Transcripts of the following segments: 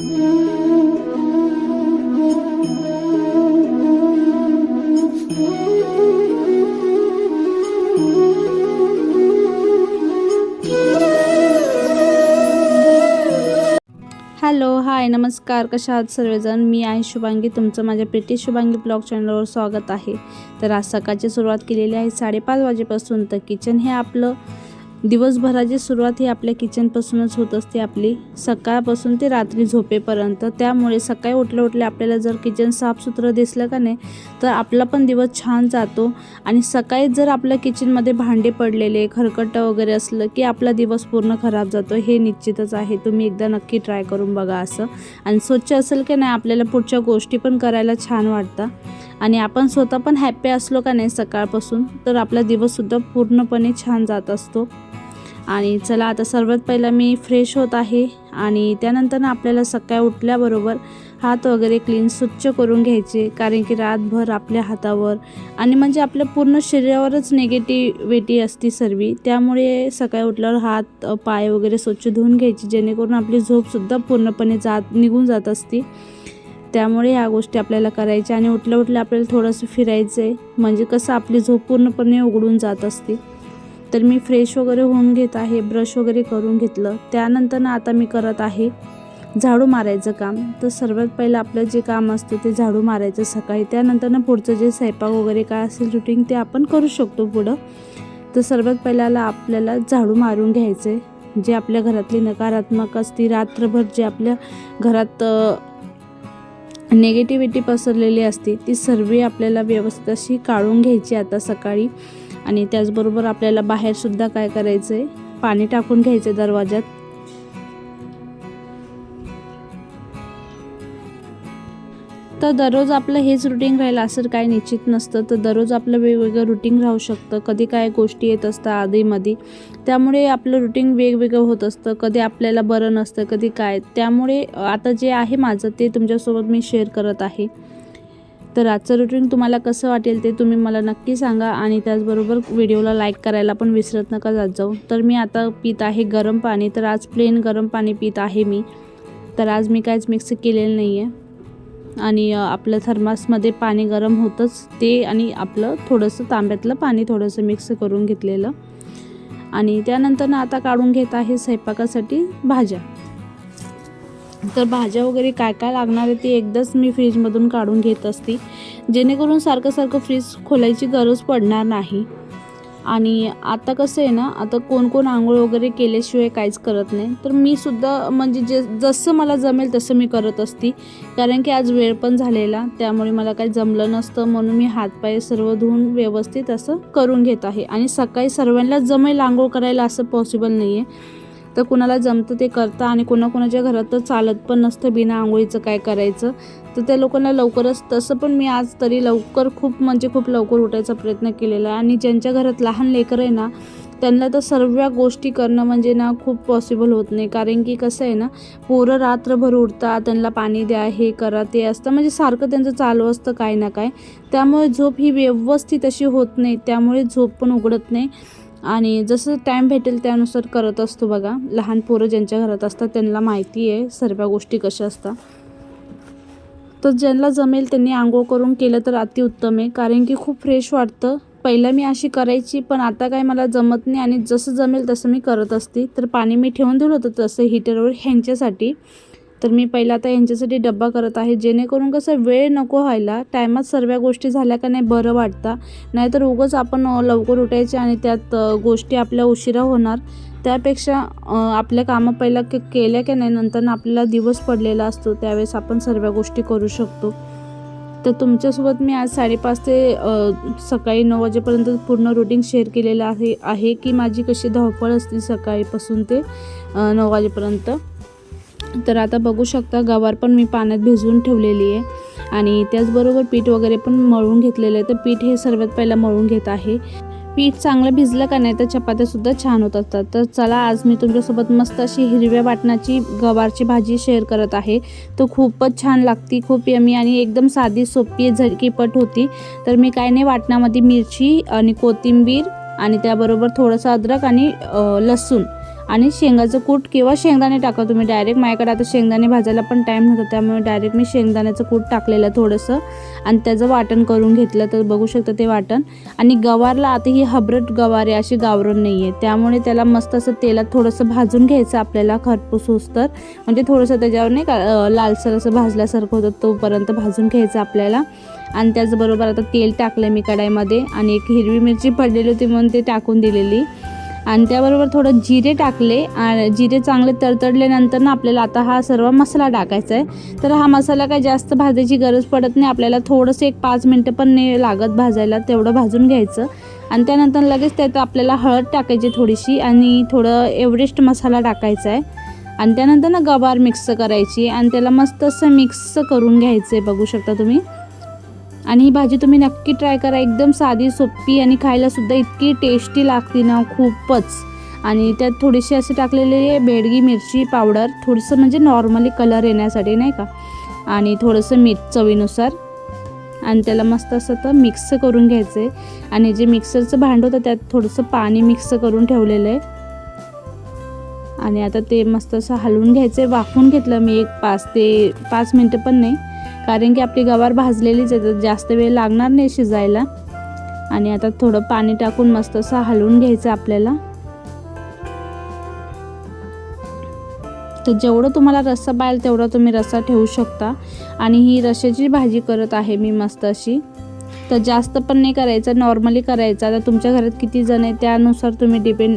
Hello hi नमस्कार. कशा आहात सर्वजण मी आहे शुभांगी. तुमचं माझ्या प्रिटी शुभांगी ब्लॉग चॅनलवर स्वागत आहे. तर आज सकाळची सुरुवात केलेली आहे साडेपाच वाजेपासून. तर किचन हे आपलं दिवसभराची सुरुवात ही आपल्या किचनपासूनच होत असते. आपली सकाळपासून ते रात्री झोपेपर्यंत. त्यामुळे सकाळी उठल्या उठल्या आपल्याला जर किचन साफसुथरं दिसलं का नाही तर आपला पण दिवस छान जातो. आणि सकाळी जर आपल्या किचनमध्ये भांडे पडलेले खरकटं वगैरे असलं की आपला दिवस पूर्ण खराब जातो. हे निश्चितच आहे. तुम्ही एकदा नक्की ट्राय करून बघा असं. आणि स्वच्छ असेल की नाही आपल्याला पुढच्या गोष्टी पण करायला छान वाटतं. आणि आपण स्वतः पण हॅप्पी असलो का नाही सकाळपासून तर आपला दिवससुद्धा पूर्णपणे छान जात असतो. आणि चला आता सर्वात पहिला मी फ्रेश होत आहे आणि त्यानंतर ना आपल्याला सकाळी उठल्याबरोबर हात वगैरे क्लीन स्वच्छ करून घ्यायचे कारण की रातभर आपल्या हातावर आणि म्हणजे आपल्या पूर्ण शरीरावरच निगेटिव्हिटी असते सर्व. त्यामुळे सकाळी उठल्यावर हात पाय वगैरे स्वच्छ धुवून घ्यायचे जेणेकरून आपली झोपसुद्धा पूर्णपणे जात निघून जात असते. त्यामुळे ह्या गोष्टी आपल्याला करायच्या आणि उठल्या उठल्या आपल्याला थोडंसं फिरायचं आहे म्हणजे कसं आपली झोप पूर्णपणे उघडून जात असते. तर मी फ्रेश वगैरे होऊन घेत आहे ब्रश वगैरे करून घेतलं. त्यानंतर ना आता मी करत आहे झाडू मारायचं काम. तर सर्वात पहिलं आपलं जे काम असतं ते झाडू मारायचं सकाळी. त्यानंतर ना पुढचं जे स्वयंपाक वगैरे काय असेल रुटीन ते आपण करू शकतो पुढं. तर सर्वात पहिल्याला आपल्याला झाडू मारून घ्यायचं आहे जे आपल्या घरातली नकारात्मक असती रात्रभर जे आपल्या घरात नेगेटिव्हिटी पसरलेली असते ती सर्व आपल्याला व्यवस्थित अशी काढून घ्यायची आता सकाळी. आणि त्याचबरोबर आपल्याला बाहेरसुद्धा काय करायचं आहे पाणी टाकून घ्यायचं दरवाज्यात. तर दररोज आपलं हेच रुटीन राहिलं असं काय निश्चित नसतं. तर दररोज आपलं वेगवेगळं रुटीन राहू शकतं. कधी काय गोष्टी येत असतात आधीमध्ये त्यामुळे आपलं रुटीन वेगवेगळं होत असतं. कधी आपल्याला बरं नसतं कधी काय. त्यामुळे आता जे आहे माझं ते तुमच्यासोबत मी शेअर करत आहे. तर आजचं रुटीन तुम्हाला कसं वाटेल ते तुम्ही मला नक्की सांगा आणि त्याचबरोबर व्हिडिओला लाईक करायला पण विसरत नका जात जाऊ. तर मी आता पित आहे गरम पाणी तर आज प्लेन गरम पाणी पित आहे मी. तर आज मी काहीच मिक्स केलेलं नाही आहे आणि आपलं थर्मासमध्ये पाणी गरम होतंच ते आणि आपलं थोडंसं तांब्यातलं पाणी थोडंसं मिक्स करून घेतलेलं. आणि त्यानंतर ना आता काढून घेत आहे स्वयंपाकासाठी भाज्या. तर भाज्या वगैरे काय काय लागणार आहे ते एकदाच मी फ्रीजमधून काढून घेत असते. जेणेकरून सारखं सारखं फ्रीज खोलायची गरज पडणार नाही. आणि आता कसं आहे ना आता कोण कोण आंघोळ वगैरे केल्याशिवाय काहीच करत नाही. तर मी सुद्धा म्हणजे जे जसं मला जमेल तसं मी करत असते. कारण की आज वेळ पण झालेला त्यामुळे मला काही जमलं नसतं म्हणून मी हातपाय सर्व धुवून व्यवस्थित असं करून घेत आहे. आणि सकाळी सर्वांना जमेल आंघोळ करायला असं पॉसिबल नाही आहे तर कुणाला जमतं ते करतं आणि कोणाकोणाच्या घरात तर चालत पण नसतं बिना आंघोळीचं काय करायचं. तर त्या लोकांना लवकरच तसं पण मी आज तरी लवकर खूप म्हणजे खूप लवकर उठायचा प्रयत्न केलेला आहे. आणि ज्यांच्या घरात लहान लेकरं आहे ना त्यांना तर सर्व गोष्टी करणं म्हणजे ना खूप पॉसिबल होत नाही. कारण की कसं आहे ना पोरं रात्रभर उठतात त्यांना पाणी द्या हे करा ते असतं. म्हणजे सारखं त्यांचं चालू असतं काय ना काय त्यामुळे झोप ही व्यवस्थित अशी होत नाही. त्यामुळे झोप पण उघडत नाही. आणि जसं टाईम भेटेल त्यानुसार करत असतो बघा. लहान पोरं ज्यांच्या घरात असतात त्यांना माहिती आहे सर्व गोष्टी कशा असतात. तर ज्यांना जमेल त्यांनी आंघोळ करून केलं तर अतिउत्तम आहे. कारण की खूप फ्रेश वाटतं. पहिलं मी अशी करायची पण आता काय मला जमत नाही आणि जसं जमेल तसं मी करत असते. तर पाणी मी ठेवून दिलं होतं तसं हिटरवर ह्यांच्यासाठी. तर मी पहिला आता यांच्यासाठी डब्बा करत आहे. जेणेकरून कसं वेळ नको व्हायला. टायमात सर्व गोष्टी झाल्या का नाही बरं वाटतं. नाहीतर उगाच आपण लवकर उठायचे आणि त्यात गोष्टी आपल्या उशिरा होणार. त्यापेक्षा आपल्या कामं पहिला के केल्या की नाही नंतर आपल्याला दिवस पडलेला असतो. त्यावेळेस आपण सर्व गोष्टी करू शकतो. तर तुमच्यासोबत मी आज साडेपाच ते सकाळी नऊ वाजेपर्यंत पूर्ण रुटीन शेअर केलेलं आहे आहे की माझी कशी धावपळ असते सकाळीपासून ते नऊ वाजेपर्यंत. तर आता बघू शकता गवार पण मी पाण्यात भिजवून ठेवलेली आहे. आणि त्याचबरोबर पीठ वगैरे पण मळून घेतलेलं आहे. तर पीठ हे सर्वात पहिला मळून घेत आहे. पीठ चांगलं भिजलं का नाही तर चपात्यासुद्धा छान होत असतात. तर चला आज मी तुमच्यासोबत मस्त अशी हिरव्या वाटणाची गवारची भाजी शेअर करत आहे. तो खूपच छान लागती खूप यमी आणि एकदम साधी सोपी झटकीपट होती. तर मी काय नाही वाटणामध्ये मिरची आणि कोथिंबीर आणि त्याबरोबर थोडंसं अद्रक आणि लसूण आणि शेंगाचं कूट किंवा शेंगदाणे टाका तुम्ही डायरेक्ट माझ्याकडे आता शेंगदाणे भाजायला पण टाईम नव्हता त्यामुळे डायरेक्ट मी शेंगदाण्याचं कूट टाकलेलं थोडंसं. आणि त्याचं वाटण करून घेतलं तर बघू शकता ते वाटण. आणि गवारला आता ही हबरट गवार आहे अशी गावरण नाही आहे त्यामुळे त्याला मस्त असं तेलात थोडंसं भाजून घ्यायचं आपल्याला खरपूस होस्तर म्हणजे थोडंसं त्याच्यावर नाही का लालसर असं भाजल्यासारखं होतं तोपर्यंत भाजून घ्यायचं आपल्याला. आणि त्याचबरोबर आता तेल टाकलं मी कढाईमध्ये. आणि एक हिरवी मिरची पडलेली होती म्हणून ते टाकून दिलेली. आणि त्याबरोबर थोडं जिरे टाकले आणि जिरे चांगले तडतडल्यानंतर ना आपल्याला आता हा सर्व मसाला टाकायचा आहे. तर हा मसाला काय जास्त भाजायची गरज पडत नाही. आपल्याला थोडंसं एक पाच मिनटं पण नाही लागत भाजायला तेवढं भाजून घ्यायचं. आणि त्यानंतर लगेच त्यात आपल्याला हळद टाकायची थोडीशी आणि थोडं एव्हरेस्ट मसाला टाकायचा आहे. आणि त्यानंतर ना गवार मिक्स करायची आणि त्याला मस्त असं मिक्स करून घ्यायचं आहे. बघू शकता तुम्ही. आणि ही भाजी तुम्ही नक्की ट्राय करा. एकदम साधी सोपी आणि खायला सुद्धा इतकी टेस्टी लागते ना खूपच. आणि त्यात थोडीशी असे टाकलेले बेडगी मिरची पावडर थोडंसं म्हणजे नॉर्मली कलर येण्यासाठी नाही का? आणि थोडंसं मीठ चवीनुसार. आणि त्याला मस्त असं तर मिक्स करून घ्यायचं आहे आणि जे मिक्सरचं भांड होतं त्यात थोडंसं पाणी मिक्स करून ठेवलेलं आहे. आणि आता ते मस्त असं हलवून घ्यायचं आहे वाफवून घेतलं मी एक पाच ते पाच मिनटं पण नाही. कारण की आपली गवार भाजलेलीच आहे तर जास्त वेळ लागणार नाही शिजायला. आणि आता थोडं पाणी टाकून मस्त असं हलवून घ्यायचं आपल्याला. तर जेवढं तुम्हाला रस्सा पाहिजे तेवढा तुम्ही रस्सा ठेवू शकता. आणि ही रश्याची भाजी करत आहे मी मस्त अशी. तर जास्त पण नाही करायचं नॉर्मली करायचं. आता तुमच्या घरात किती जण आहे त्यानुसार तुम्ही डिपेंड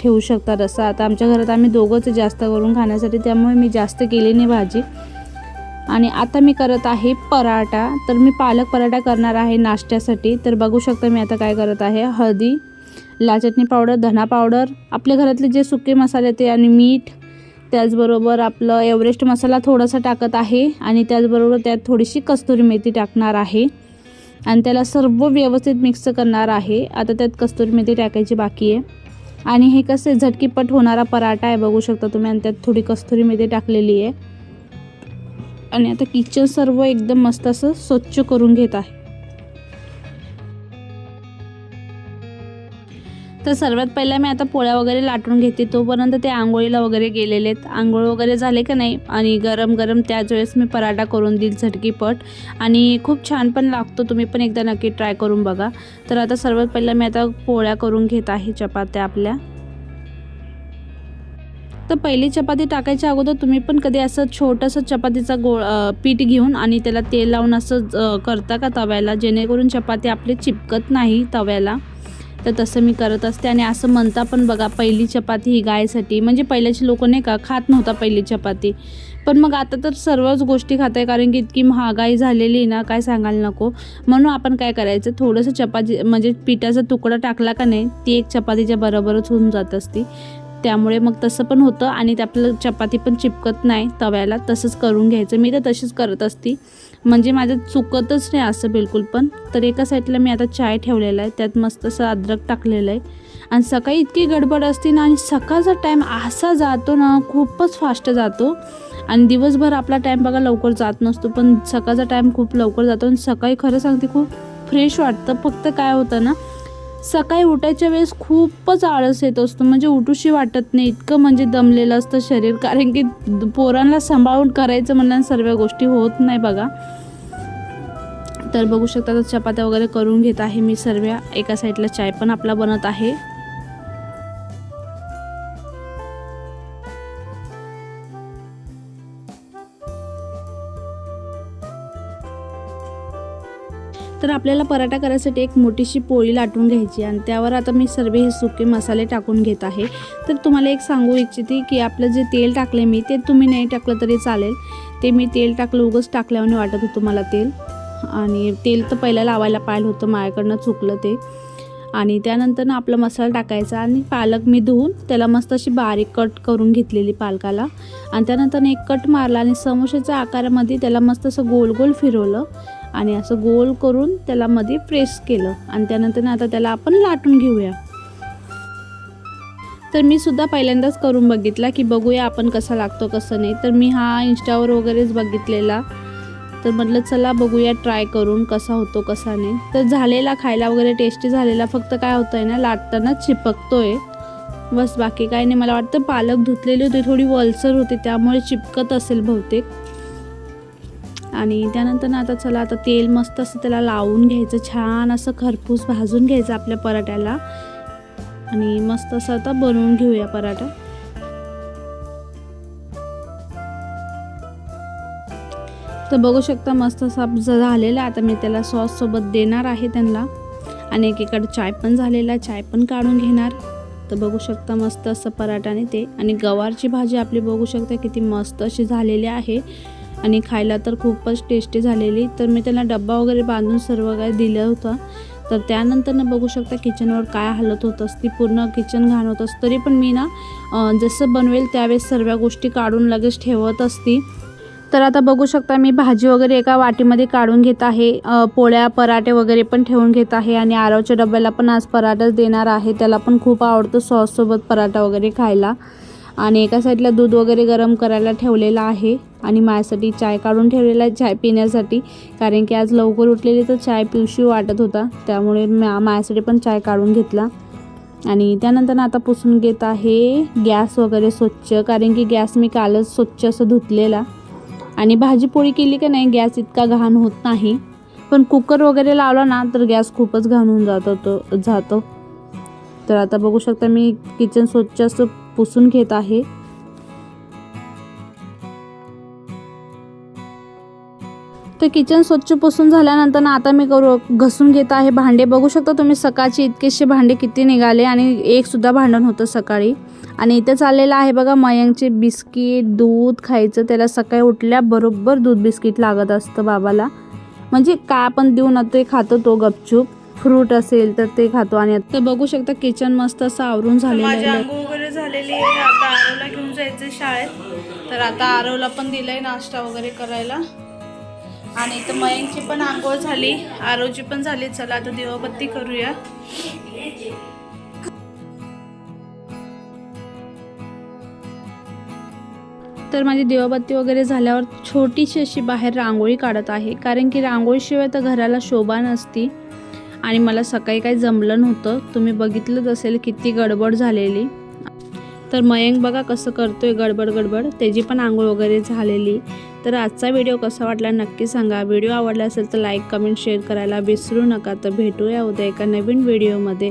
ठेवू शकता रस्सा. आता आमच्या घरात आम्ही दोघंच जास्त करून खाण्यासाठी त्यामुळे मी जास्त केली नाही भाजी. आणि आता मी करत आहे पराठा. तर मी पालक पराठा करणार आहे नाश्त्यासाठी. तर बघू शकता मी आता काय करत आहे. हळदी लाल चटणी पावडर धना पावडर. आपल्या घरातले जे सुके मसाले ते आणि मीठ. त्याचबरोबर आपलं एव्हरेस्ट मसाला थोडासा टाकत आहे आणि त्याचबरोबर त्यात थोडीशी कस्तुरी मेथी टाकणार आहे. आणि त्याला सर्व व्यवस्थित मिक्स करणार आहे. आता त्यात कस्तुरी मेथी टाकायची बाकी आहे. आणि हे कसे झटकीपट होणारा पराठा आहे बघू शकता तुम्ही. आणि त्यात थोडी कस्तुरी मेथी टाकलेली आहे. आणि आता किचन सर्व एकदम मस्त असं स्वच्छ करून घेत आहे. तर सर्वात पहिला मी आता पोळ्या वगैरे लाटून घेते. तोपर्यंत ते आंघोळीला वगैरे गेलेले आहेत. आंघोळ वगैरे झाले का नाही? आणि गरम गरम त्याच वेळेस मी पराठा करून देईल झटकीपट. आणि खूप छान पण लागतो. तुम्ही पण एकदा नक्की ट्राय करून बघा. तर आता सर्वात पहिला मी आता पोळ्या करून घेत आहे चपात्या आपल्या. तर पहिली चपाती टाकायच्या अगोदर तुम्ही पण कधी असं छोटंसं चपातीचा गोळ पीठ घेऊन आणि त्याला तेल लावून असं करता का तव्याला? जेणेकरून चपाती आपली चिपकत नाही तव्याला. तर तसं मी करत असते आणि असं म्हणता पण बघा पहिली चपाती ही गायसाठी. म्हणजे पहिल्याची लोक नाही का खात नव्हता पहिली चपाती. पण मग आता तर सर्वच गोष्टी खात आहे कारण की इतकी महागाई झालेली आहे ना काय सांगायला नको. म्हणून आपण काय करायचं थोडंसं चपाती म्हणजे पिठाचा तुकडा टाकला का नाही ती एक चपातीच्या बरोबरच होऊन जात असती. त्यामुळे मग तसं पण होतं आणि ते आपलं चपाती पण चिपकत नाही तव्याला तसंच करून घ्यायचं. मी तर तशीच करत असती. म्हणजे माझं चुकतच नाही असं बिलकुल पण. तर एका साईडला मी आता चाय ठेवलेला आहे. त्यात मस्त असं अद्रक टाकलेलं आहे. आणि सकाळी इतकी गडबड असते ना आणि सकाळचा टाईम असा जातो ना खूपच फास्ट जातो. आणि दिवसभर आपला टाईम बघा लवकर जात नसतो पण सकाळचा टाईम खूप लवकर जातो. आणि सकाळी खरं सांगते खूप फ्रेश वाटतं. फक्त काय होतं ना सकाळी उठायच्या वेळेस खूपच आळस येत असतो. म्हणजे उठूशी वाटत नाही. इतकं म्हणजे दमलेलं असतं शरीर. कारण की पोरांना सांभाळून करायचं म्हणल्यानं सर्व गोष्टी होत नाही बघा. तर बघू शकता तर चपात्या वगैरे करून घेत आहे मी सर्व. एका साईडला चाय पण आपला बनत आहे. आपल्याला पराठा करायसाठी एक मोठीशी पोळी लाटून घ्यायची आणि त्यावर आता मी सर्व हे सुके मसाले टाकून घेत आहे. तर तुम्हाला एक सांगू इच्छिते की आपलं जे तेल टाकले मी ते तुम्ही नाही टाकलं तरी चालेल. ते मी तेल टाकलं उगंच टाकल्याने वाटत होतं मला तेल. आणि तेल तर पहिला लावायला पाहिलं होतं माझ्याकडनं चुकलं ते. आणि त्यानंतर ना आपला मसाला टाकायचा आणि पालक मी धुवून त्याला मस्त अशी बारीक कट करून घेतलेली पालकाला. आणि त्यानंतर एक कट मारला आणि समोशाच्या आकारामध्ये त्याला मस्त असं गोल गोल फिरवलं. आणि असं गोल करून त्याला मध्ये प्रेस केलं. आणि त्यानंतर आता त्याला आपण लाटून घेऊया. तर मी सुद्धा पहिल्यांदाच करून बघितला की बघूया आपण कसा लागतो कसं नाही. तर मी हा इंस्टावर वगैरेच बघितलेला. तर म्हटलं चला बघूया ट्राय करून कसा होतो कसा नाही. तर झालेला खायला वगैरे टेस्टी झालेला फक्त काय होतं आहे ना लाटताना चिपकतोय. बस बाकी काही नाही. मला वाटतं पालक धुतलेली होती थोडी वलसर होती त्यामुळे चिपकत असेल बहुतेक. आणि त्यानंतर ना आता चला आता तेल मस्त असं त्याला लावून घ्यायचं छान असं खरपूस भाजून घ्यायचं आपल्या पराठ्याला. आणि मस्त असं आता बनवून घेऊया पराठा. तर बघू शकता मस्त असा झालेला आहे. आता मी त्याला सॉससोबत देणार आहे त्यांना. आणि एकीकडे चाय पण झालेला आहे. चाय पण काढून घेणार. तर बघू शकता मस्त असं पराठाने ते. आणि गवारची भाजी आपली बघू शकता किती मस्त अशी झालेली आहे. आणि खायला तर खूपच टेस्टी झालेली. तर मी त्यांना डब्बा वगैरे बांधून सर्व काही दिलं होतं. तर त्यानंतर ना बघू शकता किचनवर काय हालत होत असती. पूर्ण किचन घाण होत असतं. तरी पण मी ना जसं बनवेल त्यावेळेस सर्व गोष्टी काढून लगेच ठेवत असती. तर आता बघू शकता मी भाजी वगैरे एका वाटीमध्ये काढून घेत आहे. पोळ्या पराठे वगैरे पण ठेवून घेत आहे. आणि आरवच्या डब्याला पण आज पराठाच देणार आहे. त्याला पण खूप आवडतं सॉससोबत पराठा वगैरे खायला. आणि एका साईडला दूध वगैरे गरम करायला ठेवलेलं आहे आणि माझ्यासाठी चाय काढून ठेवलेला आहे चाय पिण्यासाठी. कारण की आज लवकर उठलेली तर चाय पिवशी वाटत होता. त्यामुळे मा माझ्यासाठी पण चाय काढून घेतला. आणि त्यानंतर ना आता पुसून घेत आहे गॅस वगैरे स्वच्छ. कारण की गॅस मी कालच स्वच्छ असं धुतलेला. आणि भाजी पोळी केली का नाही गॅस इतका घाण होत नाही. पण कुकर वगैरे लावला ना तर गॅस खूपच घाण होऊन जातो तो जातो. तर आता बघू शकता मी किचन स्वच्छ असं पुसून घेत आहे. तर किचन स्वच्छ पुसून झाल्यानंतर ना आता मी करू घसून घेत आहे भांडे. बघू शकता तुम्ही सकाळची इतकेसे भांडे किती निघाले आणि एक सुद्धा भांडण होतं सकाळी. आणि इथे चाललेलं आहे बघा मयंकचे बिस्किट दूध खायचं. त्याला सकाळी उठल्याबरोबर दूध बिस्किट लागत असतं बाबाला. म्हणजे काय आपण देऊ ना ते खातो तो गपचूप. फ्रूट असेल तर ते खातो. आणि आता बघू शकता किचन मस्त असं आवरून झालेलं आहे. झालेली आहे. आता आरवला घेऊन जायचं शाळेत. तर आता आरवला पण दिलंय नाश्ता वगैरे करायला. आणि इथं मयंकची पण आंघोळ झाली. आरवची पण झाली. चला आता दिवाबत्ती करूया. तर माझी दिवाबत्ती वगैरे झाल्यावर छोटीशी अशी बाहेर रांगोळी काढत आहे. कारण की रांगोळीशिवाय तर घराला शोभा नसती. आणि मला सकाळी काही जमलं नव्हतं. तुम्ही बघितलंच असेल किती गडबड झालेली. तर मयंक बघा कसं करतोय गडबड गडबड. त्याची पण आंघोळ वगैरे झालेली. तर आजचा व्हिडिओ कसा वाटला नक्की सांगा. व्हिडिओ आवडला असेल तर लाईक कमेंट शेअर करायला विसरू नका. तर भेटूया उद्या एका नवीन व्हिडिओमध्ये.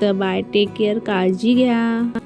तर बाय टेक केअर काळजी घ्या.